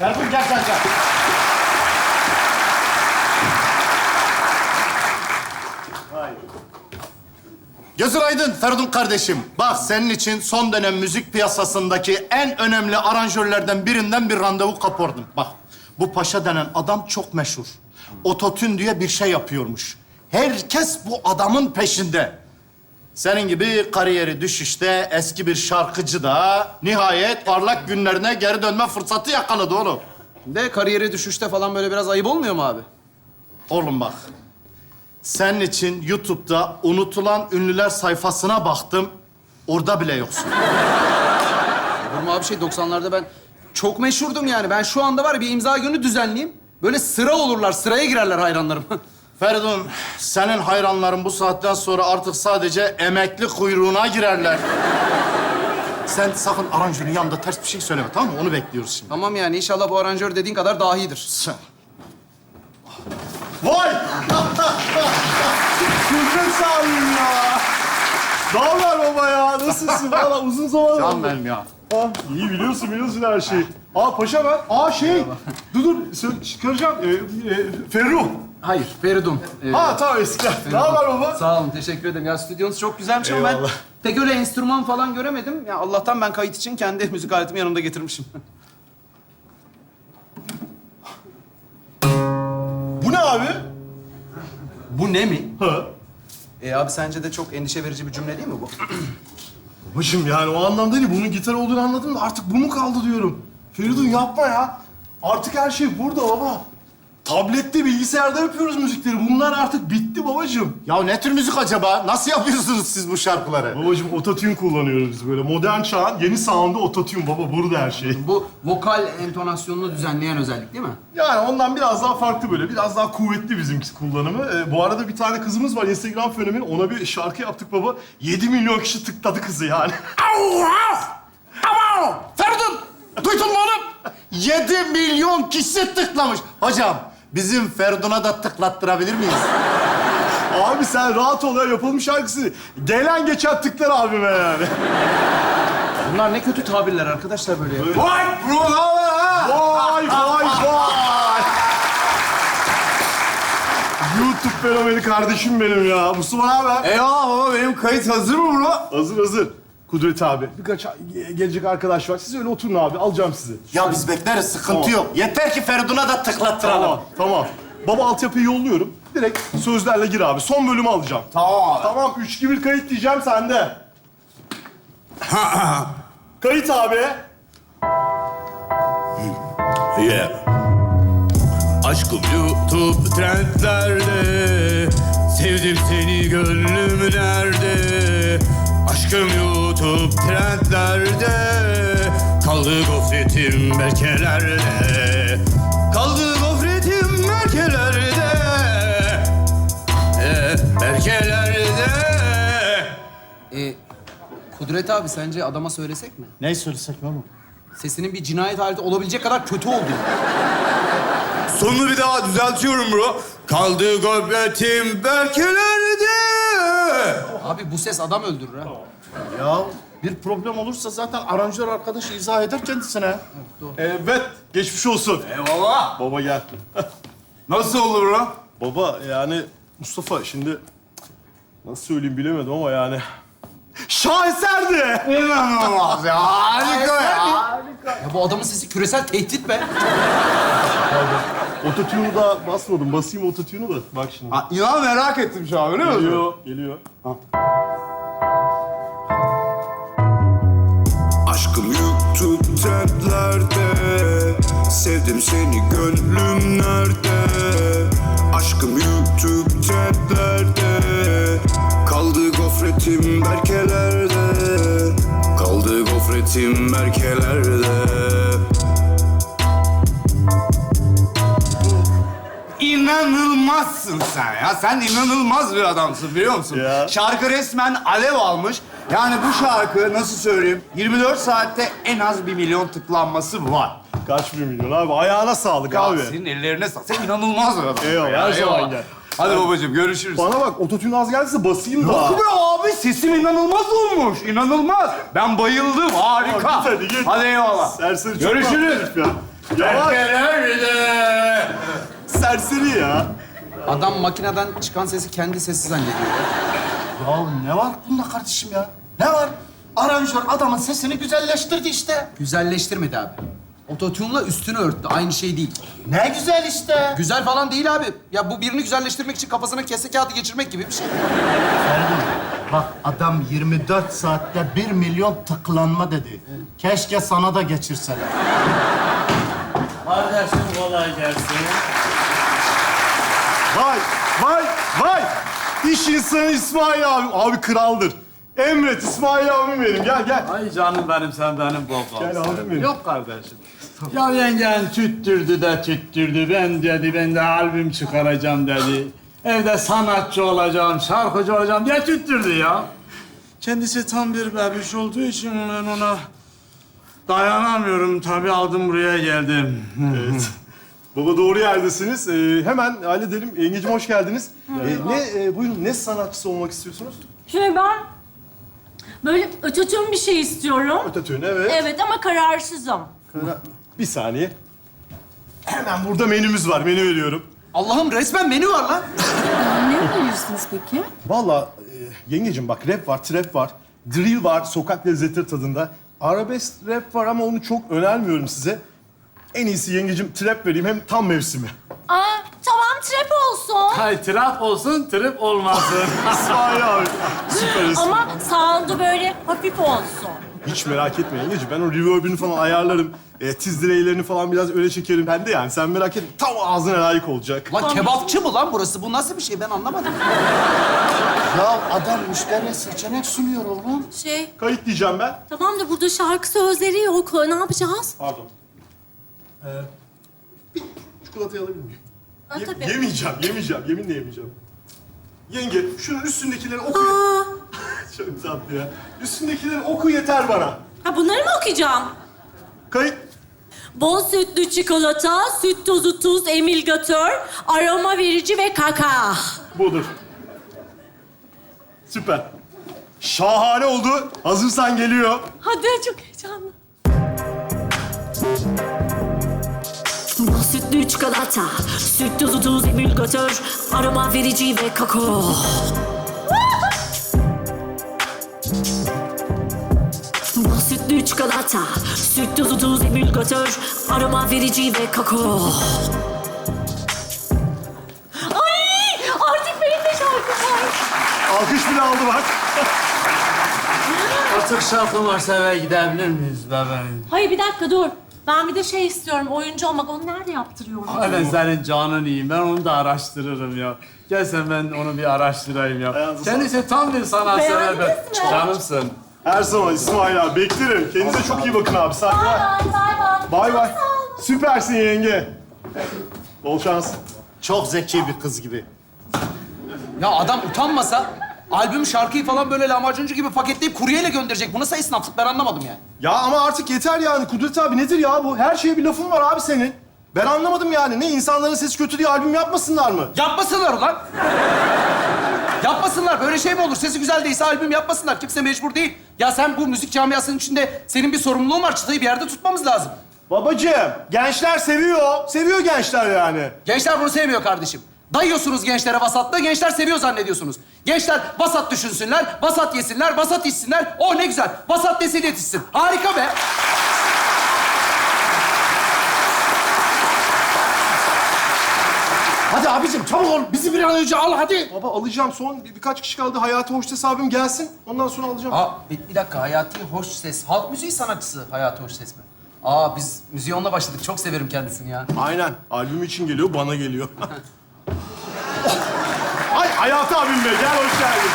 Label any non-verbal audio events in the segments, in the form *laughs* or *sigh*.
Ferdi gel gel gel. Gözün aydın Ferdun kardeşim. Bak senin için son dönem müzik piyasasındaki en önemli aranjörlerden birinden bir randevu kapordum. Bak bu paşa denen adam çok meşhur. Ototün diye bir şey yapıyormuş. Herkes bu adamın peşinde. Senin gibi kariyeri düşüşte eski bir şarkıcı da nihayet parlak günlerine geri dönme fırsatı yakaladı oğlum. De kariyeri düşüşte falan böyle biraz ayıp olmuyor mu abi? Oğlum bak. Senin için YouTube'da unutulan ünlüler sayfasına baktım. Orada bile yoksun. Olur mu abi şey 90'larda ben çok meşhurdum yani. Ben şu anda var ya bir imza günü düzenleyeyim. Böyle sıra olurlar, sıraya girerler hayranlarım. *laughs* Feridun, senin hayranların bu saatten sonra artık sadece emekli kuyruğuna girerler. Sen sakın aranjörün yanında ters bir şey söyleme, tamam mı? Onu bekliyoruz şimdi. tamam yani inşallah bu aranjör dediğin kadar dahidir. Sen. Vay! *laughs* Kudret sağlayayım ya. Ne haber baba ya? Nasılsın? Valla uzun zaman Can oldu. benim ya. Ah, iyi biliyorsun, biliyorsun her şeyi. Aa paşa ben. Aa şey. dur dur, sö- çıkaracağım. Ee, e, Ferruh. Hayır, Feridun. Ee, Ha tamam eskiler. Ne haber baba? Sağ olun, teşekkür ederim. Ya stüdyonuz çok güzelmiş ama ben Eyvallah. pek öyle enstrüman falan göremedim. Ya Allah'tan ben kayıt için kendi *laughs* müzik aletimi yanımda getirmişim. Bu ne abi? bu ne mi? Ha. E abi sence de çok endişe verici bir cümle değil mi bu? *clears throat* Babacım yani o anlamda değil. Bunun gitar olduğunu anladım da artık bu mu kaldı diyorum. Feridun yapma ya. Artık her şey burada baba. Tablette, bilgisayarda yapıyoruz müzikleri. Bunlar artık bitti babacığım. Ya ne tür müzik acaba? Nasıl yapıyorsunuz siz bu şarkıları? Babacığım ototune kullanıyoruz biz böyle. Modern çağın yeni sound'u ototune baba. Burada her şey. bu vokal entonasyonunu düzenleyen özellik değil mi? Yani ondan biraz daha farklı böyle. Biraz daha kuvvetli bizimki kullanımı. Ee, bu arada bir tane kızımız var Instagram fenomeni. Ona bir şarkı yaptık baba. 7 milyon kişi tıkladı kızı yani. *laughs* Feridun! Duydun mu oğlum? 7 milyon kişi tıklamış. Hocam, bizim Feridun'a da tıklattırabilir miyiz? *laughs* Abi sen rahat ol ya yapalım şarkısı. Gelen geçen tıklar abime yani. Bunlar ne kötü tabirler arkadaşlar böyle ya. Vay bro ne haber ha? Vay vay vay. YouTube fenomeni kardeşim benim ya. Mustafa ne haber? Eyvallah baba benim kayıt hazır mı bro? Hazır hazır. Kudret abi. Birkaç ge- gelecek arkadaş var. Siz öyle oturun abi. Alacağım sizi. Ya biz bekleriz, sıkıntı Tamam. yok. Yeter ki Feridun'a da tıklattıralım. Tamam, tamam. Baba altyapıyı yolluyorum. Direkt sözlerle gir abi. Son bölümü alacağım. Tamam abi. Tamam, üç gibi bir kayıt diyeceğim sende. *laughs* kayıt abi. Yeah. Aşkım YouTube trendlerde Sevdim seni gönlüm nerede Aşkım YouTube trendlerde Kaldı gofretim berkelerde Kaldı gofretim berkelerde e, Berkelerde E, Kudret abi sence adama söylesek mi? Neyi söylesek mi oğlum? Sesinin bir cinayet aleti olabilecek kadar kötü oldu. Sonunu bir daha düzeltiyorum bro. Kaldı gofretim berkelerde Abi bu ses adam öldürür ha. Ya bir problem olursa zaten aranjör arkadaş izah eder kendisine. Evet, geçmiş olsun. Eyvallah. Baba gel. Nasıl olur bro? Baba yani Mustafa şimdi nasıl söyleyeyim bilemedim ama yani şaheserdi. İnanılmaz ya. Harika ya. Ya bu adamın sesi küresel tehdit be. Ototune'u da basmadım. Basayım ototune'u da. Bak şimdi. Ha, İnan merak ettim şu an öyle mi? Geliyor, geliyor. Aşkım YouTube trendlerde Sevdim seni gönlüm nerede Aşkım YouTube İnanılmazsın sen ya. Sen inanılmaz bir adamsın biliyor musun? Ya. Şarkı resmen alev almış. Yani bu şarkı nasıl söyleyeyim? 24 saatte en az bir milyon tıklanması var. Kaç bir milyon abi? Ayağına sağlık Ya abi. senin ellerine sağlık. Sen inanılmaz bir adamsın. Eyvallah, Ya, her zaman eyvallah. gel. Hadi babacığım görüşürüz. Bana bak ototune az gelse basayım da. Yok be abi sesim inanılmaz olmuş. İnanılmaz. Ben bayıldım. Harika. Git hadi, git. Hadi eyvallah. Serseri çok Görüşürüz. tatlı herif ya. Yavaş. Serseri ya. Adam makineden çıkan sesi kendi sesi zannediyor. Ya ne var bunda kardeşim ya? Ne var? Aranjör adamın sesini güzelleştirdi işte. Güzelleştirmedi abi. Ototune'la üstünü örttü. Aynı şey değil. Ne güzel işte. Güzel falan değil abi. Ya bu birini güzelleştirmek için kafasına kese kağıdı geçirmek gibi bir şey. Bak adam 24 saatte 1 milyon tıklanma dedi. Keşke sana da geçirseler. Kardeşim kolay gelsin. Vay, vay, vay. İş insanı İsmail abi. Abi kraldır. Emret İsmail abim benim. Gel gel. Ay canım benim sen benim babam. Gel abim benim. Yok kardeşim. Ya yengen tüttürdü de tüttürdü. Ben dedi, ben de albüm çıkaracağım dedi. Evde sanatçı olacağım, şarkıcı olacağım diye tüttürdü ya. Kendisi tam bir bebiş olduğu için ben ona dayanamıyorum. Tabii aldım buraya geldim. Evet. Baba doğru yerdesiniz. Ee, hemen halledelim. Yengeciğim hoş geldiniz. Ee, ne, e, buyurun ne sanatçısı olmak istiyorsunuz? Şimdi ben böyle ötütün bir şey istiyorum. Ötetün, evet. Evet ama kararsızım. Bir saniye. Hemen burada menümüz var. Menü veriyorum. Allah'ım resmen menü var lan. Ne önerirsiniz peki? Vallahi e, yengeciğim bak rap var, trap var, drill var, sokak lezzetleri tadında. Arabesk rap var ama onu çok önermiyorum size. En iyisi yengeciğim trap vereyim hem tam mevsimi. Aa, tamam trap olsun. Hay trap olsun, trip olmasın. *laughs* İsmail abi. Süperiz. Ama sound'u böyle hafif olsun. Hiç merak etme yengeciğim. Ben o reverb'ünü falan ayarlarım. E, tiz direğlerini falan biraz öyle çekerim. Ben de yani sen merak etme. Tam ağzına layık olacak. Lan kebapçı mı lan burası? Bu nasıl bir şey ben anlamadım. Ya adam müşteriye seçenek sunuyor oğlum. Şey, Kayıt diyeceğim ben. tamam da burada şarkı sözleri yok. Ne yapacağız? Pardon. Ee, bir çikolatayı alabilir miyim? Ha, Ye- tabii. yemeyeceğim, yemeyeceğim. Yeminle yemeyeceğim. Yenge, şunun üstündekileri oku. Aa, *laughs* Çok tatlı ya. Üstündekileri oku yeter bana. ha bunları mı okuyacağım? Kayıt. Bol sütlü çikolata, süt tozu, tuz, emilgatör, aroma verici ve kaka. Budur. Süper. Şahane oldu. Hazırsan geliyor. Hadi çok heyecanlı. Sütlü çikolata, süt tozu, tuz, emülgatör, aroma verici ve kakao. Bol sütlü çikolata, süt tozu, tuz, emülgatör, aroma verici ve kakao. Ay! Artık benim de şarkım var. Alkış bile aldı bak. Artık şarkım varsa eve gidebilir miyiz bebeğim? Hayır bir dakika dur. Ben bir de şey istiyorum, oyuncu olmak. Onu nerede yaptırıyorum? Ay ben senin canın iyiyim. Ben onu da araştırırım ya. Gel sen ben onu bir araştırayım ya. Ayağınıza Kendisi tam bir sanatsever. Beğendiniz ben- mi? Canımsın. Her zaman İsmail abi beklerim. Kendinize çok iyi bakın abi. Saygılar. Bay bay. Bay bay. Çok sağ olun. Süpersin yenge. Bol şans. Çok zeki bir kız gibi. Ya adam utanmasa albüm şarkıyı falan böyle lahmacuncu gibi paketleyip kuryeyle gönderecek. Bu nasıl esnaflık ben anlamadım yani. Ya ama artık yeter yani. Kudret abi nedir ya bu? Her şeye bir lafın var abi senin. Ben anlamadım yani. Ne insanların sesi kötü diye albüm yapmasınlar mı? Yapmasınlar ulan. yapmasınlar. Böyle şey mi olur? Sesi güzel değilse albüm yapmasınlar. Kimse mecbur değil. Ya sen bu müzik camiasının içinde senin bir sorumluluğun var. Çıtayı bir yerde tutmamız lazım. Babacığım, gençler seviyor. Seviyor gençler yani. Gençler bunu sevmiyor kardeşim. Dayıyorsunuz gençlere vasatla, gençler seviyor zannediyorsunuz. Gençler vasat düşünsünler, vasat yesinler, vasat içsinler. Oh ne güzel, vasat nesil yetişsin. Harika be. Hadi abicim çabuk ol. Bizi bir an önce al hadi. Baba alacağım. Son bir, birkaç kişi kaldı. Hayati Hoştes abim gelsin. Ondan sonra alacağım. Aa, bir, bir dakika, Hayati Hoş Ses. Halk müziği sanatçısı Hayati Hoş Ses mi? Aa, biz müziğe onunla başladık. Çok severim kendisini ya. Aynen. Albüm için geliyor, bana geliyor. *laughs* Ay Hayati abim be. Gel hoş geldin.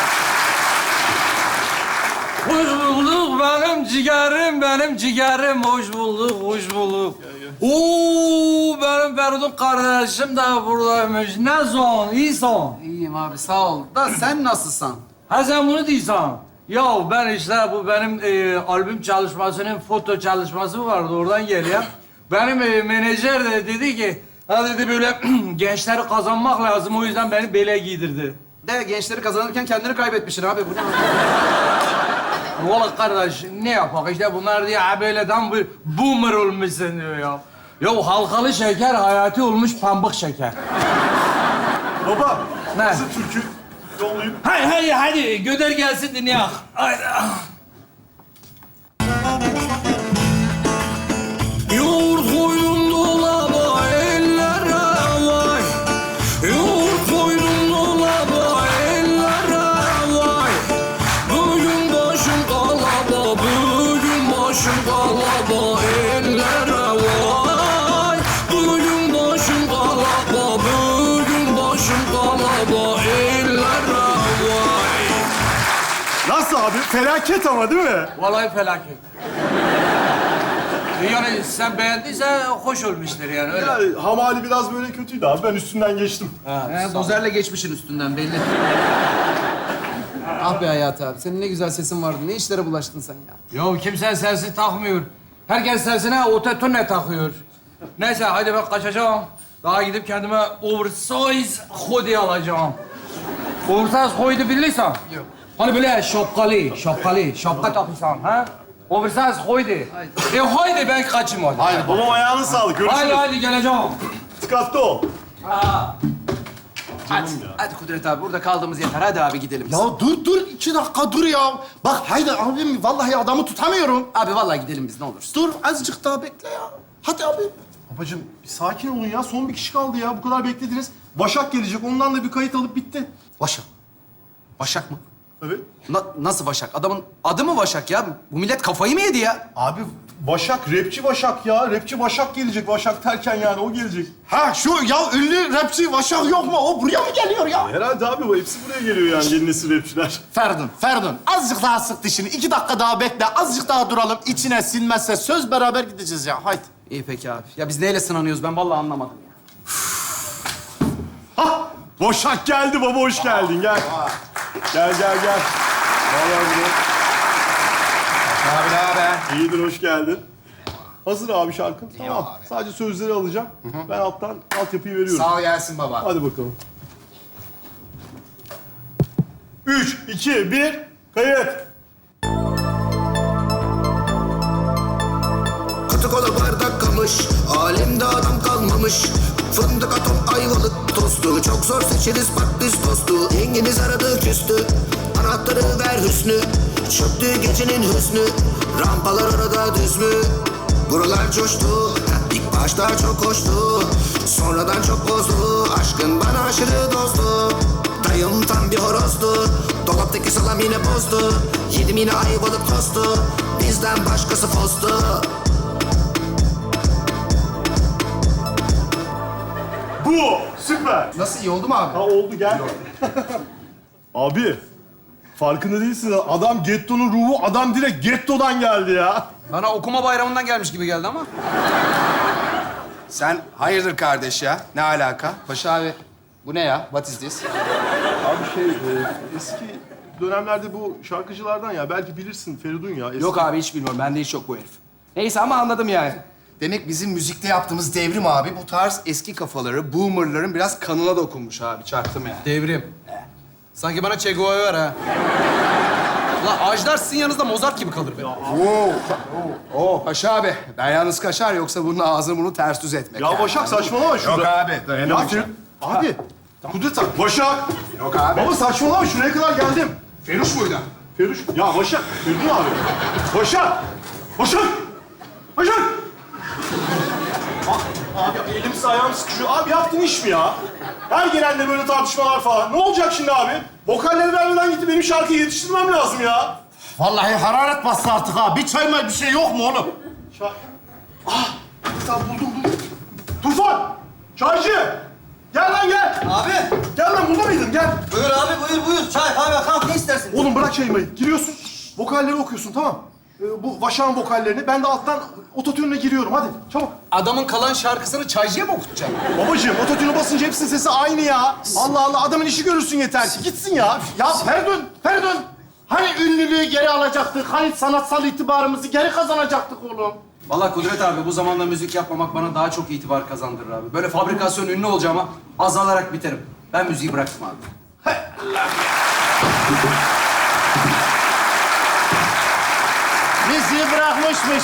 Hoş bulduk benim ciğerim, benim ciğerim. Hoş bulduk, hoş bulduk. Oo, benim Feridun kardeşim de buradaymış. Ne son, iyi son. İyiyim abi, sağ ol. Da sen nasılsın? Ha sen bunu diyorsan. Ya ben işte bu benim e, albüm çalışmasının foto çalışması vardı oradan geliyor. Benim e, menajer de dedi ki ha dedi böyle *clears throat* gençleri kazanmak lazım o yüzden beni bele giydirdi. De gençleri kazanırken kendini kaybetmişsin abi. Bu ne? Valla *laughs* kardeş ne yapak işte bunlar diye ha böyle tam bir boomer olmuşsun diyor ya. Ya halkalı şeker hayati olmuş pambık şeker. Baba, Ne? kızı türkü yollayayım. Hadi hadi hadi gönder gelsin. Haydi. Abi? Felaket ama değil mi? Vallahi felaket. Yani sen beğendiysen hoş olmuştur yani öyle. Yani hamali biraz böyle kötüydü abi. Ben üstünden geçtim. He, dozerle geçmişsin üstünden belli. ah be Hayat abi. Senin ne güzel sesin vardı. Ne işlere bulaştın sen ya? Ya kimse sensi takmıyor. Herkes sensine ototune takıyor. Neyse hadi ben kaçacağım. Daha gidip kendime oversize hoodie alacağım. Oversize hoodie bilirsen. Yok. Hani böyle şapkalı, şapkalı, şapka takırsan ha? Oversize hoodie. E haydi ben kaçayım hadi. Haydi. Babam ayağına sağlık. Görüşürüz. Haydi haydi geleceğim. Dikkatli ol. Hadi, hadi Kudret abi. Burada kaldığımız yeter. Hadi abi gidelim biz. Ya dur dur iki dakika dur ya. Bak haydi abim vallahi adamı tutamıyorum. Abi vallahi gidelim biz ne olursun. Dur azıcık daha bekle ya. Hadi abi. Babacığım bir sakin olun ya. Son bir kişi kaldı ya. Bu kadar beklediniz. Başak gelecek. Ondan da bir kayıt alıp bitti. Başak. Başak mı? Evet. Na- nasıl Başak? Adamın adı mı Başak ya? Bu millet kafayı mı yedi ya? Abi Başak, rapçi Başak ya. Rapçi Başak gelecek. Başak derken yani o gelecek. Ha şu ya ünlü rapçi Vaşak yok mu? O buraya mı geliyor ya? Herhalde abi bu hepsi buraya geliyor yani yeni nesil rapçiler. Ferdun, Ferdun azıcık daha sık dişini. iki dakika daha bekle. Azıcık daha duralım. İçine sinmezse söz beraber gideceğiz ya. Haydi. İyi peki abi. Ya biz neyle sınanıyoruz ben vallahi anlamadım ya. Hah! Boşak geldi baba hoş geldin gel. Gel gel gel. Vallahi buraya. Abi ne haber? İyidir hoş geldin. Hazır abi şarkın. Tamam. Sadece sözleri alacağım. Ben alttan altyapıyı veriyorum. Sağ ol gelsin baba. Hadi bakalım. Üç, iki, bir, kayıt. Katı kola bardak kamış Alemde adam kalmamış Fındık atom ayvalık tostu. Çok zor seçeriz bak biz tostu Yengeniz aradı küstü. Anahtarı ver hüsnü. Çöktü gecenin hüsnü. Rampalar arada düz mü? Buralar coştu. İlk başta çok hoştu. Sonradan çok bozdu. Aşkın bana aşırı dozdu Dayım tam bir horozdu. Dolaptaki salam yine bozdu. Yedim yine ayvalık tostu. Bizden başkası postu Bu. Süper. Nasıl iyi oldu mu abi? Ha oldu gel. *laughs* abi. Farkında değilsin. Adam gettonun ruhu. Adam direkt gettodan geldi ya. Bana okuma bayramından gelmiş gibi geldi ama. Sen hayırdır kardeş ya? Ne alaka? Paşa abi bu ne ya? What is this? Abi şey, e, eski dönemlerde bu şarkıcılardan ya belki bilirsin Feridun ya. Eski... Yok abi hiç bilmiyorum. Bende hiç yok bu herif. Neyse ama anladım yani. Demek bizim müzikte yaptığımız devrim abi bu tarz eski kafaları, boomerların biraz kanına dokunmuş abi. Çaktım yani. Devrim. Sanki bana Che Guevara var ha. Ulan Ajdar sizin yanınızda Mozart gibi kalır be. Oo, oo Paşa abi. Ben yalnız kaçar yoksa bunun ağzını bunu ters düz etmek. Ya yani. Başak saçmalama şurada. Yok abi. Ya Dayanamayacağım. Fer- Abi. Kudret abi. Başak. Yok abi. Baba saçmalama şuraya kadar geldim. Feruş muydu? Feruş. Ya Başak. Feridun abi. Başak. Başak. Başak. Abi elim ayağım sıkışıyor. Abi yaptın iş mi ya? Her gelende böyle tartışmalar falan. Ne olacak şimdi abi? Vokalleri vermeden gitti benim şarkıyı yetiştirmem lazım ya. Vallahi hararet bastı artık ha. Bir çay mı bir şey yok mu oğlum? Çay... Ah! Tamam buldum buldum. Tufan! Çaycı! Gel lan gel! Abi. Gel lan burada mıydın? Gel. Buyur abi buyur buyur. Çay kahve kahve ne istersin? Oğlum bırak çayımı. Giriyorsun. Vokalleri okuyorsun tamam. Ee, bu Vaşak'ın vokallerini. Ben de alttan ototününe giriyorum. Hadi çabuk. Adamın kalan şarkısını çaycıya mı okutacaksın? Babacığım ototünü basınca hepsinin sesi aynı ya. Allah Allah adamın işi görürsün yeter ki. Gitsin ya. Ya Ferdun, Ferdun. Hani ünlülüğü geri alacaktık? Hani sanatsal itibarımızı geri kazanacaktık oğlum? Vallahi Kudret abi bu zamanda müzik yapmamak bana daha çok itibar kazandırır abi. Böyle fabrikasyon ünlü olacağıma azalarak biterim. Ben müziği bıraktım abi. Müziği bırakmışmış.